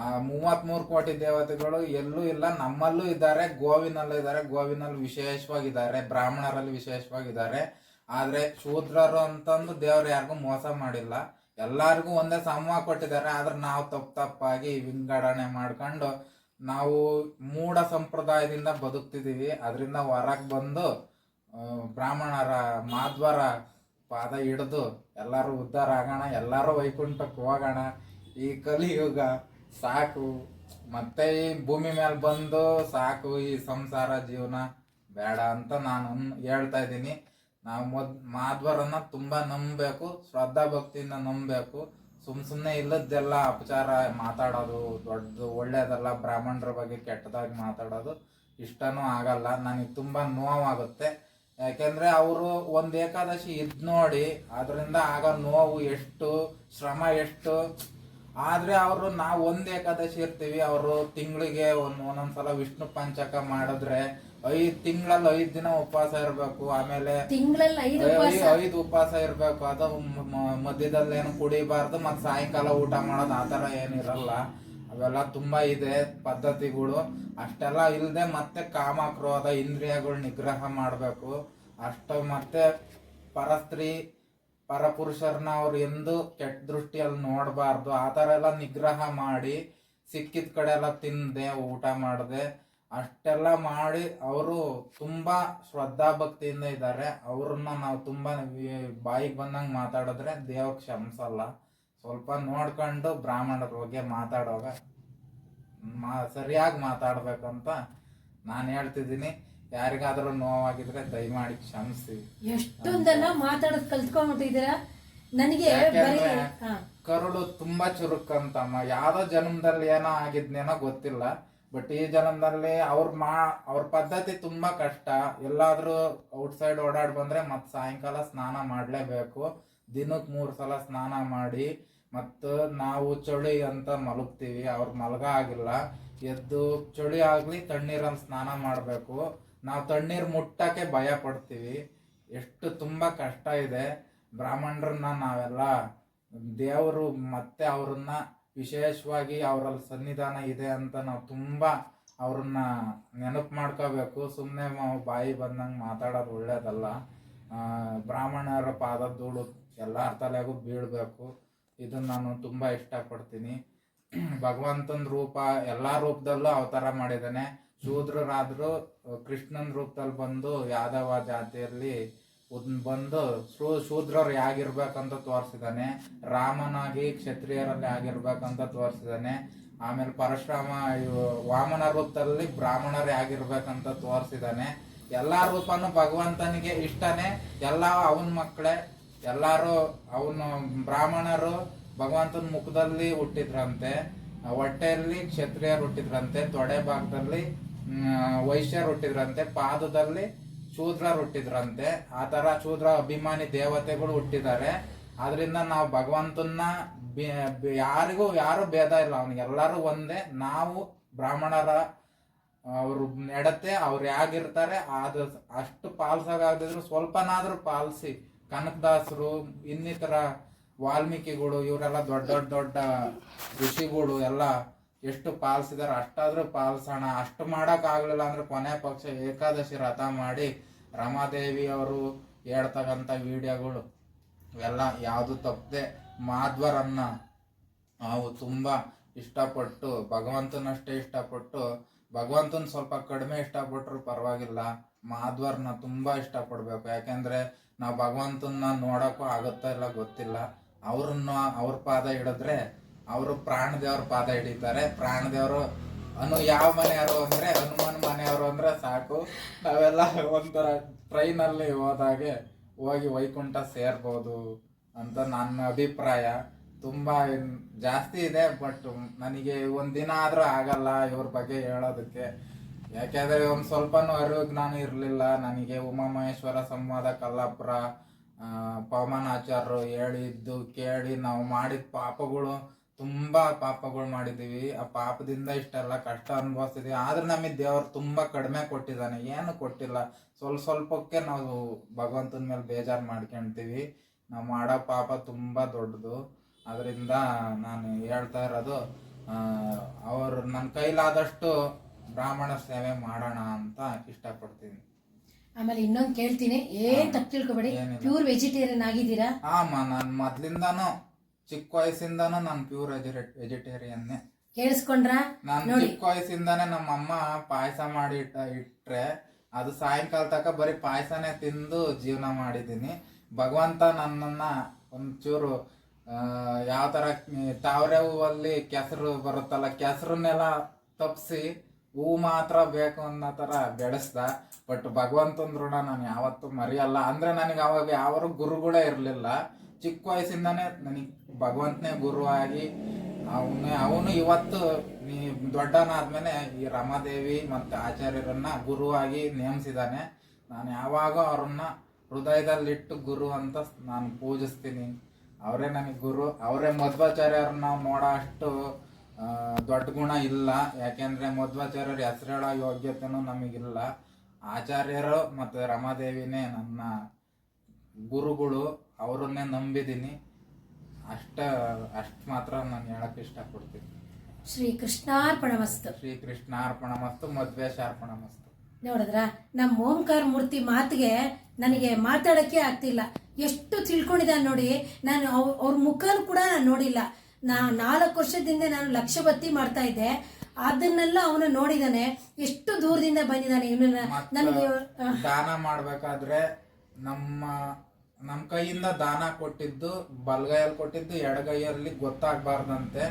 ಆ ಮೂವತ್ಮೂರು ಕೋಟಿ ದೇವತೆಗಳು ಎಲ್ಲೂ ಇಲ್ಲ ನಮ್ಮಲ್ಲೂ ಇದ್ದಾರೆ ಗೋವಿನಲ್ಲೂ ಇದ್ದಾರೆ ಗೋವಿನಲ್ಲಿ ವಿಶೇಷವಾಗಿದ್ದಾರೆ ಬ್ರಾಹ್ಮಣರಲ್ಲಿ ವಿಶೇಷವಾಗಿದ್ದಾರೆ. ಆದ್ರೆ ಶೂದ್ರರು ಅಂತಂದು ದೇವ್ರು ಯಾರಿಗೂ ಮೋಸ ಮಾಡಿಲ್ಲ. ಎಲ್ಲಾರ್ಗೂ ಒಂದೇ ಸಮ ಕೊಟ್ಟಿದ್ದಾರೆ. ಆದ್ರೆ ನಾವು ತಪ್ಪು ತಪ್ಪಾಗಿ ವಿಂಗಡಣೆ ಮಾಡ್ಕೊಂಡು ನಾವು ಮೂಢ ಸಂಪ್ರದಾಯದಿಂದ ಬದುಕ್ತಿದೀವಿ ಅದರಿಂದ ಹೊರಗೆ ಬಂದು ಬ್ರಾಹ್ಮಣರ ಮಾಧ್ವರ ಪಾದ ಹಿಡಿದು ಎಲ್ಲರೂ ಉದ್ಧಾರ ಆಗೋಣ, ಎಲ್ಲರೂ ವೈಕುಂಠಕ್ಕೆ ಹೋಗೋಣ. ಈ ಕಲಿಯುಗ ಸಾಕು. ಮತ್ತೆ ಈ ಭೂಮಿ ಮೇಲೆ ಬಂದು ಸಾಕು ಈ ಸಂಸಾರ ಜೀವನ. ಬೇಡ ಅಂತ ನಾನು ಹೇಳ್ತಾ ಇದ್ದೀನಿ. ನಾವು ಮೊದ್, ಮಾಧ್ವರನ್ನ ತುಂಬಾ ನಂಬಬೇಕು ಶ್ರದ್ಧಾ ಭಕ್ತಿಯಿಂದ ನಂಬಬೇಕು. ಸುಮ್ ಸುಮ್ಮನೆ ಇಲ್ಲದ್ದೆಲ್ಲ ಅಪಚಾರ ಮಾತಾಡೋದು, ದೊಡ್ಡದು, ಒಳ್ಳೇದಲ್ಲ, ಬ್ರಾಹ್ಮಣರ ಬಗ್ಗೆ ಕೆಟ್ಟದಾಗಿ ಮಾತಾಡೋದು ಇಷ್ಟನೂ ಆಗಲ್ಲ. ನನಗೆ ತುಂಬಾ ನೋವಾಗುತ್ತೆ. ಯಾಕೆಂದ್ರೆ ಅವರು ಒಂದು ಏಕಾದಶಿ ಇದ್ ನೋಡಿ, ಅದರಿಂದ ಆಗೋ ನೋವು ಎಷ್ಟು, ಶ್ರಮ ಎಷ್ಟು ಆದ್ರೆ ಅವರು ನಾವು ಒಂದ್ ಏಕಾದಶಿ ಇರ್ತೀವಿ ಅವರು ತಿಂಗಳಿಗೆ ಒಂದ್ ಒಂದೊಂದ್ಸಲ ವಿಷ್ಣು ಪಂಚಕ ಮಾಡಿದ್ರೆ ಐದ್ ತಿಂಗಳಲ್ಲಿ ಐದ್ ದಿನ ಉಪವಾಸ ಇರ್ಬೇಕು ಆಮೇಲೆ ತಿಂಗಳಲ್ಲಿ ಐದು ಉಪವಾಸ? ಇರಬೇಕು ಉಪವಾಸ ಇರ್ಬೇಕು ಅದು ಮಧ್ಯದಲ್ಲಿ ಏನು ಕುಡಿಬಾರ್ದು ಮತ್ ಸಾಯಂಕಾಲ ಊಟ ಮಾಡೋದು ಆತರ ಏನಿರಲ್ಲ. ಅವೆಲ್ಲ ತುಂಬಾ ಇದೆ ಪದ್ಧತಿಗಳು. ಅಷ್ಟೆಲ್ಲ ಇಲ್ಲದೆ ಮತ್ತೆ ಕಾಮ ಕ್ರೋಧ ಇಂದ್ರಿಯಗಳು ನಿಗ್ರಹ ಮಾಡಬೇಕು. ಅಷ್ಟು ಮತ್ತೆ ಪರಸ್ತ್ರೀ ಪರಪುರುಷರನ್ನ ಅವ್ರು ಎಂದು ಕೆಟ್ಟ ದೃಷ್ಟಿಯಲ್ಲಿ ನೋಡಬಾರ್ದು. ಆ ಥರ ಎಲ್ಲ ನಿಗ್ರಹ ಮಾಡಿ ಸಿಕ್ಕಿದ ಕಡೆ ಎಲ್ಲ ತಿಂದೆ, ಊಟ ಮಾಡಿದೆ. ಅಷ್ಟೆಲ್ಲ ಮಾಡಿ ಅವರು ತುಂಬ ಶ್ರದ್ಧಾ ಭಕ್ತಿಯಿಂದ ಇದ್ದಾರೆ. ಅವ್ರನ್ನ ನಾವು ತುಂಬ ಬಾಯಿಗೆ ಬಂದಂಗೆ ಮಾತಾಡಿದ್ರೆ ದೇವ್ರ ಕ್ಷಮಿಸಲ್ಲ. ಸ್ವಲ್ಪ ನೋಡ್ಕೊಂಡು ಬ್ರಾಹ್ಮಣರ ಬಗ್ಗೆ ಮಾತಾಡೋವಾಗ, ಮಾ, ಸರಿಯಾಗಿ ಮಾತಾಡ್ಬೇಕಂತ ನಾನು ಹೇಳ್ತಿದ್ದೀನಿ. ಯಾರಿಗಾದ್ರೂ ನೋವಾಗಿದ್ರೆ ದಯಮಾಡಿ ಕ್ಷಮಿಸಿ. ಎಷ್ಟೊಂದೆಲ್ಲ ಮಾತಾಡೋದ್ ಕಲ್ತ್ಕೊಂಡ್ಬಿಟ್ಟಿದ್ದೀರಾ? ನನಗೆ ಬರೀ ಹಾ. ಕರುಳು ತುಂಬಾ ಚುರುಕಂತಮ್ಮ. ಯಾವ್ದೋ ಜನ್ಮದಲ್ಲಿ ಏನೋ ಆಗಿದ್ನೇನೋ ಗೊತ್ತಿಲ್ಲ. ಬಟ್ ಈ ಜನ್ಮದಲ್ಲಿ ಅವ್ರ ಮಾ ಅವ್ರ ಪದ್ಧತಿ ತುಂಬಾ ಕಷ್ಟ. ಎಲ್ಲಾದ್ರೂ ಔಟ್ ಸೈಡ್ ಓಡಾಡ್ ಬಂದ್ರೆ ಮತ್ ಸಾಯಂಕಾಲ ಸ್ನಾನ ಮಾಡ್ಲೇಬೇಕು. ದಿನಕ್ ಮೂರ್ ಸಲ ಸ್ನಾನ ಮಾಡಿ ಮತ್ತು ನಾವು ಚಳಿ ಅಂತ ಮಲಗ್ತೀವಿ. ಅವ್ರ ಮಲಗ ಆಗಿಲ್ಲ. ಎದ್ದು ಚಳಿ ಆಗ್ಲಿ ತಣ್ಣೀರಲ್ಲಿ ಸ್ನಾನ ಮಾಡಬೇಕು. ನಾವು ತಣ್ಣೀರು ಮುಟ್ಟಕ್ಕೆ ಭಯ ಪಡ್ತೀವಿ. ಎಷ್ಟು ತುಂಬ ಕಷ್ಟ ಇದೆ. ಬ್ರಾಹ್ಮಣರನ್ನ ನಾವೆಲ್ಲ, ದೇವರು ಮತ್ತೆ ಅವ್ರನ್ನ ವಿಶೇಷವಾಗಿ ಅವರಲ್ಲಿ ಸನ್ನಿಧಾನ ಇದೆ ಅಂತ ನಾವು ತುಂಬ ಅವ್ರನ್ನ ನೆನಪು ಮಾಡ್ಕೋಬೇಕು. ಸುಮ್ಮನೆ ಬಾಯಿ ಬಂದಂಗೆ ಮಾತಾಡೋದು ಒಳ್ಳೇದಲ್ಲ. ಬ್ರಾಹ್ಮಣರ ಪಾದ ಧೂಳು ಎಲ್ಲರ ತಲೆಗೂ ಬೀಳಬೇಕು. ಇದನ್ನ ನಾನು ತುಂಬ ಇಷ್ಟಪಡ್ತೀನಿ. ಭಗವಂತನ ರೂಪ ಎಲ್ಲ ರೂಪದಲ್ಲೂ ಅವತಾರ ಮಾಡಿದ್ದಾನೆ. ಶೂದ್ರರಾದ್ರು ಕೃಷ್ಣನ ರೂಪದಲ್ಲಿ ಬಂದು ಯಾದವ ಜಾತಿಯಲ್ಲಿ ಬಂದು ಶೂ, ಶೂದ್ರರು ಹೇಗಿರ್ಬೇಕಂತ ತೋರಿಸಿದಾನೆ, ರಾಮನಾಗಿ ಕ್ಷತ್ರಿಯರಲ್ಲಿ ಆಗಿರ್ಬೇಕಂತ ತೋರಿಸಿದಾನೆ, ಆಮೇಲೆ ಪರಶುರಾಮ ವಾಮನ ರೂಪದಲ್ಲಿ ಬ್ರಾಹ್ಮಣರು ಹೇಗಿರ್ಬೇಕಂತ ತೋರಿಸಿದಾನೆ. ಎಲ್ಲಾ ರೂಪನು ಭಗವಂತನಿಗೆ ಇಷ್ಟನೇ, ಎಲ್ಲ ಅವನ ಮಕ್ಕಳೇ, ಎಲ್ಲಾರು ಅವನು ಬ್ರಾಹ್ಮಣರು ಭಗವಂತನ ಮುಖದಲ್ಲಿ ಹುಟ್ಟಿದ್ರಂತೆ, ಹೊಟ್ಟೆಯಲ್ಲಿ ಕ್ಷತ್ರಿಯರು ಹುಟ್ಟಿದ್ರಂತೆ, ತೊಡೆ ಭಾಗದಲ್ಲಿ ಮ್, ವೈಶ್ಯರು ಹುಟ್ಟಿದ್ರಂತೆ ಪಾದದಲ್ಲಿ ಶೂದ್ರರು ಹುಟ್ಟಿದ್ರಂತೆ ಆ ತರ ಶೂದ್ರ ಅಭಿಮಾನಿ ದೇವತೆಗಳು ಹುಟ್ಟಿದ್ದಾರೆ. ಅದರಿಂದ ನಾವು ಭಗವಂತನ ಯಾರಿಗೂ ಯಾರು ಭೇದ ಇಲ್ಲ. ಅವನಿಗೆ ಎಲ್ಲರೂ ಒಂದೇ. ನಾವು ಬ್ರಾಹ್ಮಣರ ಅವರು ನಡತೆ ಅವ್ರು ಹೇಗಿರ್ತಾರೆ ಅದು ಅಷ್ಟು ಪಾಲ್ಸಾಗದಿದ್ರು ಸ್ವಲ್ಪನಾದ್ರೂ ಪಾಲಿಸಿ ಕನಕದಾಸರು ಇನ್ನಿತರ ವಾಲ್ಮೀಕಿಗಳು ಇವರೆಲ್ಲ ದೊಡ್ಡ ದೊಡ್ಡ ದೊಡ್ಡ ಋಷಿಗಳು ಎಲ್ಲ ಎಷ್ಟು ಪಾಲಿಸಿದಾರೆ ಅಷ್ಟಾದ್ರೂ ಪಾಲಿಸೋಣ. ಅಷ್ಟು ಮಾಡಕ್ ಆಗ್ಲಿಲ್ಲ ಅಂದ್ರೆ ಕೊನೆ ಪಕ್ಷ ಏಕಾದಶಿ ರಥ ಮಾಡಿ ರಮಾದೇವಿ ಅವರು ಹೇಳ್ತಕ್ಕಂಥ ವಿಡಿಯೋಗಳು ಎಲ್ಲ ಯಾವುದು ತಪ್ಪದೆ ಮಾಧ್ವರನ್ನ ನಾವು ತುಂಬ ಇಷ್ಟಪಟ್ಟು, ಭಗವಂತನಷ್ಟೇ ಇಷ್ಟಪಟ್ಟು, ಭಗವಂತನ ಸ್ವಲ್ಪ ಕಡಿಮೆ ಇಷ್ಟಪಟ್ರು ಪರವಾಗಿಲ್ಲ ಮಾಧ್ವರ್ನ ತುಂಬ ಇಷ್ಟಪಡ್ಬೇಕು. ಯಾಕೆಂದ್ರೆ ನಾವು ಭಗವಂತನ ನೋಡೋಕ್ಕೂ ಆಗುತ್ತಾ ಇಲ್ಲ ಗೊತ್ತಿಲ್ಲ. ಅವ್ರನ್ನ, ಅವ್ರ ಪಾದ ಹಿಡಿದ್ರೆ ಅವರು ಪ್ರಾಣದೇವರ ಪಾದ ಹಿಡಿತಾರೆ. ಪ್ರಾಣದೇವರು ಅನು ಯಾವ ಮನೆಯವರು ಅಂದ್ರೆ, ಹನುಮಾನ್ ಮನೆಯವರು ಅಂದ್ರೆ ಸಾಕು. ನಾವೆಲ್ಲ ಒಂಥರ ಟ್ರೈನಲ್ಲಿ ಹೋದಾಗೆ ಹೋಗಿ ವೈಕುಂಠ ಸೇರ್ಬೋದು ಅಂತ ನನ್ನ ಅಭಿಪ್ರಾಯ. ತುಂಬಾ ಜಾಸ್ತಿ ಇದೆ ಬಟ್ ನನಗೆ ಒಂದಿನ ಆದ್ರೂ ಆಗಲ್ಲ ಇವ್ರ ಬಗ್ಗೆ ಹೇಳೋದಕ್ಕೆ. ಯಾಕೆಂದ್ರೆ ಒಂದ್ ಸ್ವಲ್ಪನೂ ಅರಿವು ಜ್ಞಾನ ಇರಲಿಲ್ಲ. ನನಗೆ ಉಮಾಮಹೇಶ್ವರ ಸಂವಾದ ಕಲ್ಲಾಪುರ ಪವಮಾನಾಚಾರ್ಯರು ಹೇಳಿದ್ದು ಕೇಳಿ ನಾವು ಮಾಡಿದ ಪಾಪಗಳು ತುಂಬಾ ಪಾಪಗಳು ಮಾಡಿದೀವಿ ಆ ಪಾಪದಿಂದ ಇಷ್ಟೆಲ್ಲ ಕಷ್ಟ ಅನುಭವಿಸ್ತಿದ್ವಿ. ಆದ್ರೆ ನಮಗೆ ದೇವರು ತುಂಬಾ ಕಡಿಮೆ ಕೊಟ್ಟಿದ್ದಾನೆ. ಏನು ಕೊಟ್ಟಿಲ್ಲ. ಸ್ವಲ್ಪ ಸ್ವಲ್ಪಕ್ಕೆ ನಾವು ಭಗವಂತನ ಮೇಲೆ ಬೇಜಾರು ಮಾಡ್ಕೊಳ್ತೀವಿ ನಾವು ಮಾಡೋ ಪಾಪ ತುಂಬಾ ದೊಡ್ಡದು. ಅದರಿಂದ ನಾನು ಹೇಳ್ತಾ ಇರೋದು ಅವರು ನನ್ನ ಕೈಲಾದಷ್ಟು ಬ್ರಾಹ್ಮಣ ಸೇವೆ ಮಾಡೋಣ ಅಂತ ಇಷ್ಟಪಡ್ತೀನಿ. ಆಮೇಲೆ ಇನ್ನೊಂದು ಕೇಳ್ತೀನಿ. ಏನ್ ತಪ್ಪು ತಿಳ್ಕೊಬೇಡಿ. ಪ್ಯೂರ್ ವೆಜಿಟೇರಿಯನ್ ಆಗಿದ್ದೀರಾ? ಆಮ ನಾನು ಮೊದ್ಲಿಂದಾನು ಚಿಕ್ಕ ವಯಸ್ಸಿಂದಾನು ನಾನು ಪ್ಯೂರ್ ವೆಜಿಟೇರಿಯನ್ನೇ. ಕೇಳಿಸ್ಕೊಂಡ್ರ? ನಾನು ನೋಡಿ. ಚಿಕ್ಕ ವಯಸ್ಸಿಂದಾನೆ ನಮ್ಮ ಅಮ್ಮ ಪಾಯಸ ಮಾಡಿ ಇಟ್ಟ ಇಟ್ರೆ ಅದು ಸಾಯಂಕಾಲ ತನಕ ಬರೀ ಪಾಯಸನೇ ತಿಂದು ಜೀವನ ಮಾಡಿದ್ದೀನಿ. ಭಗವಂತ ನನ್ನನ್ನ ಒಂಚೂರು ಯಾವ ತರ ತಾವರೆ ಹೂವಲ್ಲಿ ಕೆಸರು ಬರುತ್ತಲ್ಲ ಕೆಸರನ್ನೆಲ್ಲ ತಪ್ಪಿಸಿ ಹೂ ಮಾತ್ರ ಬೇಕು ಅನ್ನೋ ಥರ ಬೆಳೆಸ್ದ. ಬಟ್ ಭಗವಂತನ ಋಣ ನಾನು ಯಾವತ್ತೂ ಮರೆಯಲ್ಲ. ಅಂದ್ರೆ ನನಗೆ ಅವಾಗ ಯಾವ ಗುರುಗಳೇ ಇರಲಿಲ್ಲ. ಚಿಕ್ಕ ವಯಸ್ಸಿಂದಾನೇ ನನಗೆ ಭಗವಂತನೇ ಗುರು ಆಗಿ ಅವನು ಇವತ್ತು ನೀ ದೊಡ್ಡನಾದ್ಮೇಲೆ ಈ ರಮಾದೇವಿ ಮತ್ತು ಆಚಾರ್ಯರನ್ನ ಗುರುವಾಗಿ ನೇಮಿಸಿದಾನೆ ನಾನು ಯಾವಾಗ ಅವ್ರನ್ನ ಹೃದಯದಲ್ಲಿಟ್ಟು ಗುರು ಅಂತ ನಾನು ಪೂಜಿಸ್ತೀನಿ. ಅವರೇ ನನಗೆ ಗುರು. ಅವರೇ ಮಧ್ವಾಚಾರ್ಯರನ್ನ ನಾವು ನೋಡೋ ಅಷ್ಟು ದೊಡ್ಡ ಗುಣ ಇಲ್ಲ. ಯಾಕೆಂದರೆ ಮಧ್ವಾಚಾರ್ಯರ ಹೆಸರೇಳ ಯೋಗ್ಯತೆನೂ ನಮಗಿಲ್ಲ. ಆಚಾರ್ಯರು ಮತ್ತು ರಮಾದೇವಿನೇ ನನ್ನ ಗುರುಗಳು. ಅವರನ್ನೇ ನಂಬಿದ್ದೀನಿ. ಅಷ್ಟ ಅಷ್ಟು ಮಾತ್ರ ನಾನು ಹೇಳಕ್ ಇಷ್ಟಪಡ್ತೀನಿ. ಶ್ರೀ ಕೃಷ್ಣಾರ್ಪಣಮಸ್ತು ಶ್ರೀ ಕೃಷ್ಣಾರ್ಪಣ ಮಸ್ತು ಮಧ್ವೇಶಾರ್ಪಣ ಮಸ್ತು ನೋಡಿದ್ರ? ನಮ್ಮ ಓಂಕಾರ ಮೂರ್ತಿ ಮಾತಿಗೆ ನನಗೆ ಮಾತಾಡಕ್ಕೆ ಆಗ್ತಿಲ್ಲ. ಎಷ್ಟು ತಿಳ್ಕೊಂಡಿದ್ದಾನೆ ನೋಡಿ ನಾನು ಅವ್- ಅವ್ರ ಮುಖನೂ ಕೂಡ ನಾನು ನೋಡಿಲ್ಲ. ನಾ ನಾಲ್ಕು ವರ್ಷದಿಂದ ನಾನು ಲಕ್ಷ ಬತ್ತಿ ಮಾಡ್ತಾ ಇದ್ದೆ. ಅದನ್ನೆಲ್ಲ ಅವನು ನೋಡಿದಾನೆ. ಎಷ್ಟು ದೂರದಿಂದ ಬಂದಿದ್ದಾನೆ ಇವನನ್ನ? ನನಗೆ ದಾನ ಮಾಡ್ಬೇಕಾದ್ರೆ ನಮ್ಮ ನಮ್ಮ ಕೈಯಿಂದ ದಾನ ಕೊಟ್ಟಿದ್ದು, ಬಲಗೈಯಲ್ಲಿ ಕೊಟ್ಟಿದ್ದು, ಎಡಗೈಯಲ್ಲಿ ಗೊತ್ತಾಗಬಾರ್ದಂತೆ.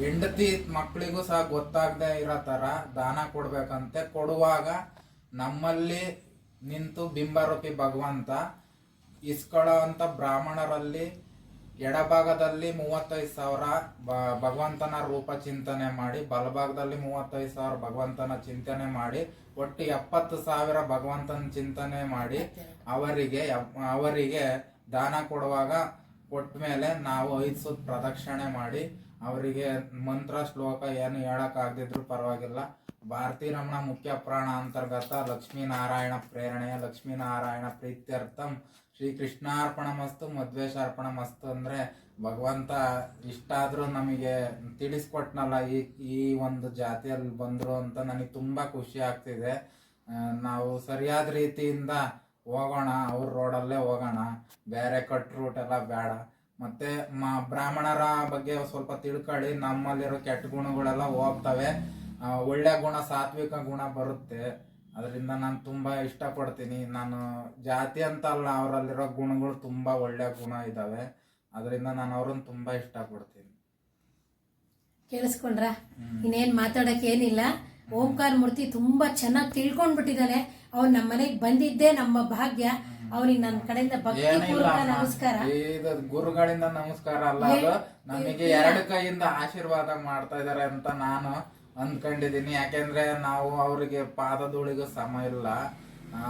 ಹೆಂಡತಿ ಮಕ್ಕಳಿಗೂ ಸಹ ಗೊತ್ತಾಗದೆ ಇರೋ ಥರ ದಾನ ಕೊಡಬೇಕಂತೆ. ಕೊಡುವಾಗ ನಮ್ಮಲ್ಲಿ ನಿಂತು ಬಿಂಬರೂಪಿ ಭಗವಂತ ಇಸ್ಕೊಳ್ಳೋ ಅಂತ ಬ್ರಾಹ್ಮಣರಲ್ಲಿ ಎಡಭಾಗದಲ್ಲಿ ಮೂವತ್ತೈದು ಸಾವಿರ ಭಗವಂತನ ರೂಪ ಚಿಂತನೆ ಮಾಡಿ, ಬಲಭಾಗದಲ್ಲಿ ಮೂವತ್ತೈದು ಸಾವಿರ ಭಗವಂತನ ಚಿಂತನೆ ಮಾಡಿ, ಒಟ್ಟು ಎಪ್ಪತ್ತು ಸಾವಿರ ಭಗವಂತನ ಚಿಂತನೆ ಮಾಡಿ ಅವರಿಗೆ ಅವರಿಗೆ ದಾನ ಕೊಡುವಾಗ ಕೊಟ್ಟ ಮೇಲೆ ನಾವು ಐದು ಸುತ್ತ ಪ್ರದಕ್ಷಿಣೆ ಮಾಡಿ ಅವರಿಗೆ ಮಂತ್ರ ಶ್ಲೋಕ ಏನು ಹೇಳಕ್ಕಾಗದಿದ್ರು ಪರವಾಗಿಲ್ಲ. ಭಾರತೀ ರಮಣ ಮುಖ್ಯ ಪ್ರಾಣ ಅಂತರ್ಗತ ಲಕ್ಷ್ಮೀನಾರಾಯಣ ಪ್ರೇರಣೆಯ ಲಕ್ಷ್ಮೀನಾರಾಯಣ ಪ್ರೀತ್ಯರ್ಥಂ. ಶ್ರೀ ಕೃಷ್ಣಾರ್ಪಣ ಮಸ್ತು ಮಧ್ವೇಶಾರ್ಪಣ ಮಸ್ತು ಅಂದ್ರೆ ಭಗವಂತ ಇಷ್ಟಾದರೂ ನಮಗೆ ತಿಳಿಸ್ಕೊಟ್ನಲ್ಲ ಈ ಈ ಒಂದು ಜಾತಿಯಲ್ಲಿ ಬಂದರು ಅಂತ ನನಗೆ ತುಂಬ ಖುಷಿ ಆಗ್ತಿದೆ. ನಾವು ಸರಿಯಾದ ರೀತಿಯಿಂದ ಹೋಗೋಣ, ಅವ್ರ ರೋಡಲ್ಲೇ ಹೋಗೋಣ. ಬೇರೆ ಕಟ್ ರೂಟ್ ಎಲ್ಲ ಬೇಡ. ಮತ್ತು ಮ, ಬ್ರಾಹ್ಮಣರ ಬಗ್ಗೆ ಸ್ವಲ್ಪ ತಿಳ್ಕೊಳ್ಳಿ. ನಮ್ಮಲ್ಲಿರೋ ಕೆಟ್ಟ ಗುಣಗಳೆಲ್ಲ ಹೋಗ್ತವೆ. ಒಳ್ಳೆ ಗುಣ ಸಾತ್ವಿಕ ಗುಣ ಬರುತ್ತೆ. ಅದರಿಂದ ನಾನು ತುಂಬಾ ಇಷ್ಟಪಡ್ತೀನಿ. ನಾನು ಜಾತಿ ಅಂತ ಅಲ್ಲ ಅವರಲ್ಲಿರೋ ಗುಣಗಳು ತುಂಬಾ ಒಳ್ಳೆ ಗುಣ ಇದಾವೆ. ಅದರಿಂದ ನಾನು ಅವ್ರನ್ನ ತುಂಬಾ ಇಷ್ಟಪಡ್ತೀನಿ. ಕೇಳಿಸ್ಕೊಂಡ್ರ? ಇನ್ನೇನ್ ಮಾತಾಡಕ್ಕೆ ಏನಿಲ್ಲ. ಓಂಕಾರ ಮೂರ್ತಿ ತುಂಬಾ ಚೆನ್ನಾಗಿ ತಿಳ್ಕೊಂಡ್ಬಿಟ್ಟಿದ್ದಾನೆ. ಅವ್ನು ನಮ್ಮ ಮನೆಗೆ ಬಂದಿದ್ದೇ ನಮ್ಮ ಭಾಗ್ಯ. ಅವನಿಗೆ ನನ್ನ ಕಡೆಯಿಂದ ಭಕ್ತಿ ಏನಿಲ್ಲ ಪೂರ್ವಕ ಅಮ್ಮ. ನಮಸ್ಕಾರ. ಇದು ಗುರುಗಳಿಂದ ನಮಸ್ಕಾರ ಅಲ್ಲ ಅದು. ನಮಗೆ ಎರಡು ಕೈಯಿಂದ ಆಶೀರ್ವಾದ ಮಾಡ್ತಾ ಇದಾರೆ ಅಂತ ನಾನು ಅಂದ್ಕೊಂಡಿದೀನಿ ಯಾಕೆಂದ್ರೆ ನಾವು ಅವರಿಗೆ ಪಾದಧೂಳಿಗೂ ಸಮ ಇಲ್ಲ.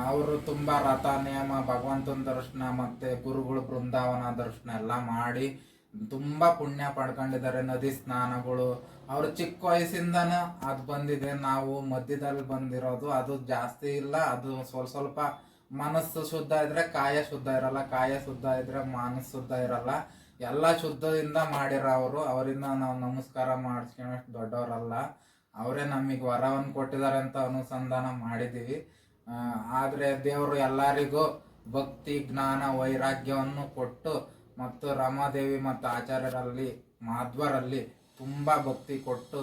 ಅವರು ತುಂಬಾ ರಥ ನಿಯಮ, ಭಗವಂತನ ದರ್ಶನ ಮತ್ತೆ ಗುರುಗಳು ಬೃಂದಾವನ ದರ್ಶನ ಎಲ್ಲ ಮಾಡಿ ತುಂಬಾ ಪುಣ್ಯ ಪಡ್ಕೊಂಡಿದ್ದಾರೆ. ನದಿ ಸ್ನಾನಗಳು, ಅವ್ರ ಚಿಕ್ಕ ವಯಸ್ಸಿಂದನ ಅದು ಬಂದಿದೆ. ನಾವು ಮಧ್ಯದಲ್ಲಿ ಬಂದಿರೋದು, ಅದು ಜಾಸ್ತಿ ಇಲ್ಲ. ಅದು ಸ್ವಲ್ಪ ಸ್ವಲ್ಪ ಮನಸ್ಸು ಶುದ್ಧ ಇದ್ರೆ ಕಾಯ ಶುದ್ಧ ಇರಲ್ಲ, ಕಾಯ ಶುದ್ಧ ಇದ್ರೆ ಮನಸ್ಸು ಶುದ್ಧ ಇರಲ್ಲ. ಎಲ್ಲ ಶುದ್ಧದಿಂದ ಮಾಡಿರೋ ಅವರು. ಅವರಿಂದ ನಾವು ನಮಸ್ಕಾರ ಮಾಡಿಸ್ಕೊಳಷ್ಟು ದೊಡ್ಡವರಲ್ಲ. ಅವರೇ ನಮಗೆ ವರವನ್ನು ಕೊಟ್ಟಿದ್ದಾರೆ ಅಂತ ಅನುಸಂಧಾನ ಮಾಡಿದ್ದೀವಿ. ಆದರೆ ದೇವರು ಎಲ್ಲರಿಗೂ ಭಕ್ತಿ, ಜ್ಞಾನ, ವೈರಾಗ್ಯವನ್ನು ಕೊಟ್ಟು ಮತ್ತು ರಮಾದೇವಿ ಮತ್ತು ಆಚಾರ್ಯರಲ್ಲಿ, ಮಾಧ್ವರಲ್ಲಿ ತುಂಬ ಭಕ್ತಿ ಕೊಟ್ಟು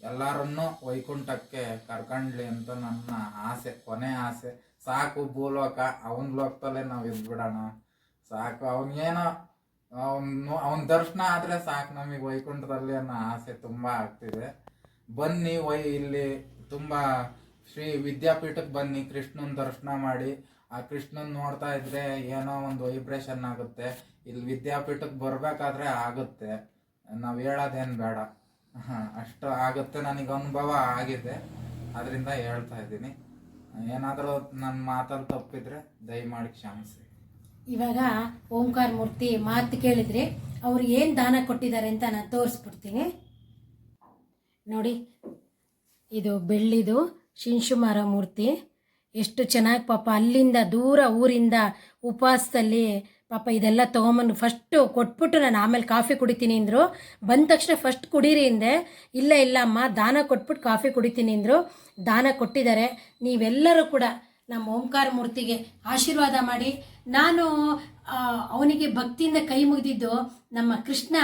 ಎಲ್ಲರನ್ನೂ ವೈಕುಂಠಕ್ಕೆ ಕರ್ಕೊಂಡ್ಲಿ ಅಂತ ನನ್ನ ಆಸೆ, ಕೊನೆ ಆಸೆ. ಸಾಕು ಭೂಲೋಕ, ಅವನ ಲೋಕದಲ್ಲೇ ನಾವು ಇದ್ಬಿಡೋಣ. ಸಾಕು ಅವನಿಗೇನೋ ಅವನು, ಅವನ ದರ್ಶನ ಆದರೆ ಸಾಕು ನಮಗೆ ವೈಕುಂಠದಲ್ಲಿ ಅನ್ನೋ ಆಸೆ ತುಂಬಾ ಆಗ್ತಿದೆ. ಬನ್ನಿ, ವೈ ಇಲ್ಲಿ ತುಂಬ ಶ್ರೀ ವಿದ್ಯಾಪೀಠಕ್ಕೆ ಬನ್ನಿ, ಕೃಷ್ಣನ ದರ್ಶನ ಮಾಡಿ. ಆ ಕೃಷ್ಣನ್ ನೋಡ್ತಾ ಇದ್ರೆ ಏನೋ ಒಂದು ವೈಬ್ರೇಷನ್ ಆಗುತ್ತೆ. ಇಲ್ಲಿ ವಿದ್ಯಾಪೀಠಕ್ಕೆ ಬರಬೇಕಾದ್ರೆ ಆಗುತ್ತೆ. ನಾವು ಹೇಳೋದೇನ್ ಬೇಡ. ಅಷ್ಟು ಆಗುತ್ತೆ, ನನಗೆ ಅನುಭವ ಆಗಿದೆ. ಅದರಿಂದ ಹೇಳ್ತಾ ಇದ್ದೀನಿ. ಏನಾದರೂ ನನ್ನ ಮಾತಲ್ಲಿ ತಪ್ಪಿದ್ರೆ ದಯಮಾಡಿ ಕ್ಷಮಿಸಿ. ಇವಾಗ ಓಂಕಾರ ಮೂರ್ತಿ ಮಾತು ಕೇಳಿದ್ರೆ ಅವ್ರಿಗೆ ಏನು ದಾನ ಕೊಟ್ಟಿದ್ದಾರೆ ಅಂತ ನಾನು ತೋರಿಸ್ಬಿಡ್ತೀನಿ. ನೋಡಿ, ಇದು ಬೆಳ್ಳಿದು ಶಿಂಶುಮಾರ ಮೂರ್ತಿ. ಎಷ್ಟು ಚೆನ್ನಾಗಿ ಪಾಪ ಅಲ್ಲಿಂದ ದೂರ ಊರಿಂದ ಉಪವಾಸದಲ್ಲಿ ಪಾಪ ಇದೆಲ್ಲ ತೊಗೊಂಬಂದು ಫಸ್ಟು ಕೊಟ್ಬಿಟ್ಟು ನಾನು ಆಮೇಲೆ ಕಾಫಿ ಕುಡಿತೀನಿ ಅಂದರು. ಬಂದ ತಕ್ಷಣ ಫಸ್ಟ್ ಕುಡೀರಿ ಹಿಂದೆ ಇಲ್ಲ ಇಲ್ಲ ಅಮ್ಮ, ದಾನ ಕೊಟ್ಬಿಟ್ಟು ಕಾಫಿ ಕುಡಿತೀನಿ ಅಂದರು. ದಾನ ಕೊಟ್ಟಿದ್ದಾರೆ. ನೀವೆಲ್ಲರೂ ಕೂಡ ನಮ್ಮ ಓಂಕಾರ ಮೂರ್ತಿಗೆ ಆಶೀರ್ವಾದ ಮಾಡಿ. ನಾನು ಅವನಿಗೆ ಭಕ್ತಿಯಿಂದ ಕೈ ಮುಗಿದಿದ್ದು ನಮ್ಮ ಕೃಷ್ಣ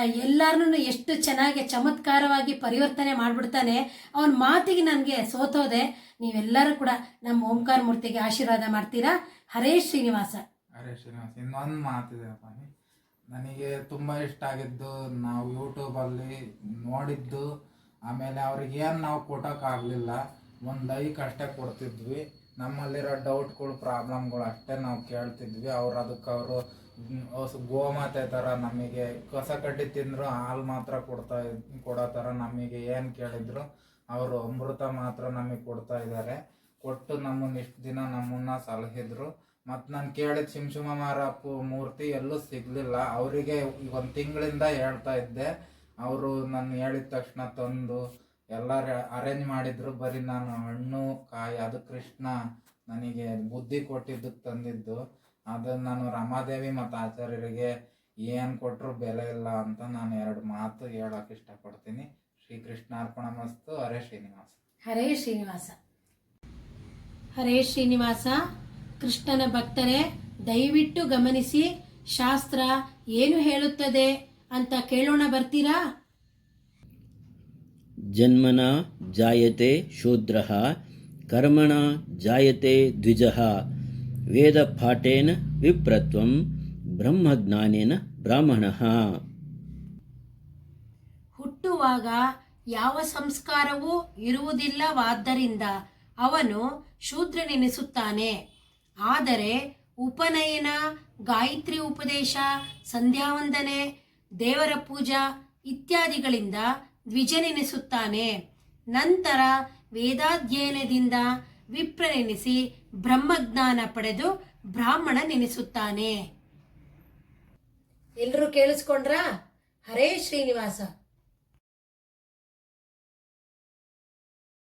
ಎಲ್ಲರನ್ನೂ ಎಷ್ಟು ಚೆನ್ನಾಗಿ ಚಮತ್ಕಾರವಾಗಿ ಪರಿವರ್ತನೆ ಮಾಡಿಬಿಡ್ತಾನೆ. ಅವನ ಮಾತಿಗೆ ನನಗೆ ಸೋತೋದೆ. ನೀವೆಲ್ಲರೂ ಕೂಡ ನಮ್ಮ ಓಂಕಾರ ಮೂರ್ತಿಗೆ ಆಶೀರ್ವಾದ ಮಾಡ್ತೀರಾ? ಹರೇ ಶ್ರೀನಿವಾಸ. ಹರೇ ಶ್ರೀನಿವಾಸ. ಇನ್ನೊಂದು ಮಾತಿದೆ ನನಗೆ ತುಂಬ ಇಷ್ಟ ಆಗಿದ್ದು ನಾವು ಯೂಟ್ಯೂಬಲ್ಲಿ ನೋಡಿದ್ದು. ಆಮೇಲೆ ಅವ್ರಿಗೆ ಏನು ನಾವು ಕೊಡೋಕ್ಕಾಗಲಿಲ್ಲ ಒಂದು ಲೈಕ್ ಅಷ್ಟೇ ಕೊಡ್ತಿದ್ವಿ. ನಮ್ಮಲ್ಲಿರೋ ಡೌಟ್ಗಳು, ಪ್ರಾಬ್ಲಮ್ಗಳು ಅಷ್ಟೇ ನಾವು ಕೇಳ್ತಿದ್ವಿ. ಅವ್ರು ಅದಕ್ಕೆ ಅವರು ಗೋಮಾತೆ ಥರ ನಮಗೆ ಕಸ ಕಡ್ಡಿ ತಿಂದರು ಹಾಲು ಮಾತ್ರ ಕೊಡ್ತಾ ಕೊಡೋ ಥರ ನಮಗೆ ಏನು ಕೇಳಿದ್ರು, ಅವರು ಅಮೃತ ಮಾತ್ರ ನಮಗೆ ಕೊಡ್ತಾ ಇದ್ದಾರೆ. ಕೊಟ್ಟು ನಮ್ಮನ್ನು ಇಷ್ಟು ದಿನ ನಮ್ಮನ್ನ ಸಲಹಿದ್ರು. ಮತ್ತು ನಾನು ಕೇಳಿದ ಶಿಂಶುಮ ಮಾರಪ್ಪ ಮೂರ್ತಿ ಎಲ್ಲೂ ಸಿಗಲಿಲ್ಲ. ಅವರಿಗೆ ಒಂದು ತಿಂಗಳಿಂದ ಹೇಳ್ತಾ ಇದ್ದೆ. ಅವರು ನಾನು ಹೇಳಿದ ತಕ್ಷಣ ತಂದು ಎಲ್ಲ ಅರೇಂಜ್ ಮಾಡಿದ್ರು. ಬರೀ ನಾನು ಹಣ್ಣು, ಕಾಯಿ, ಅದು ಕೃಷ್ಣ ನನಗೆ ಬುದ್ಧಿ ಕೊಟ್ಟಿದ್ದಕ್ಕೆ ತಂದಿದ್ದು. ಅದು ನಾನು ರಮಾದೇವಿ ಮತ್ತು ಆಚಾರ್ಯರಿಗೆ ಏನು ಕೊಟ್ಟರು ಬೆಲೆ ಇಲ್ಲ ಅಂತ ನಾನು ಎರಡು ಮಾತು ಹೇಳೋಕೆ ಇಷ್ಟಪಡ್ತೀನಿ. ಶ್ರೀ ಕೃಷ್ಣಾರ್ಪಣ ಮಸ್ತು. ಹರೇ ಶ್ರೀನಿವಾಸ. ಹರೇ ಶ್ರೀನಿವಾಸ. ಹರೇ ಶ್ರೀನಿವಾಸ. ಕೃಷ್ಣನ ಭಕ್ತರೇ, ದಯವಿಟ್ಟು ಗಮನಿಸಿ ಶಾಸ್ತ್ರ ಏನು ಹೇಳುತ್ತದೆ ಅಂತ ಕೇಳೋಣ ಬರ್ತೀರಾ? ಜನ್ಮನ ಜಾಯತೆ ಶೂದ್ರಃ, ಕರ್ಮಣ ಜಾಯತೆ ದ್ವಿಜಃ ವೇದಪಾಠೇನ ವಿಪ್ರತ್ವಂ ಬ್ರಹ್ಮಜ್ಞಾನೇನ ಬ್ರಾಹ್ಮಣಃ. ಹುಟ್ಟುವಾಗ ಯಾವ ಸಂಸ್ಕಾರವೂ ಇರುವುದಿಲ್ಲವಾದ್ದರಿಂದ ಅವನು ಶೂದ್ರನೆನಿಸುತ್ತಾನೆ. ಆದರೆ ಉಪನಯನ, ಗಾಯತ್ರಿ ಉಪದೇಶ, ಸಂಧ್ಯಾವಂದನೆ, ದೇವರ ಪೂಜಾ ಇತ್ಯಾದಿಗಳಿಂದ ದ್ವಿಜನೆನಿಸುತ್ತಾನೆ. ನಂತರ ವೇದಾಧ್ಯಯನದಿಂದ ವಿಪ್ರನೆನಿಸಿ ಬ್ರಹ್ಮಜ್ಞಾನ ಪಡೆದು ಬ್ರಾಹ್ಮಣನೆನಿಸುತ್ತಾನೆ. ಎಲ್ಲರೂ ಕೇಳಿಸ್ಕೊಂಡ್ರಾ? ಹರೇ ಶ್ರೀನಿವಾಸ.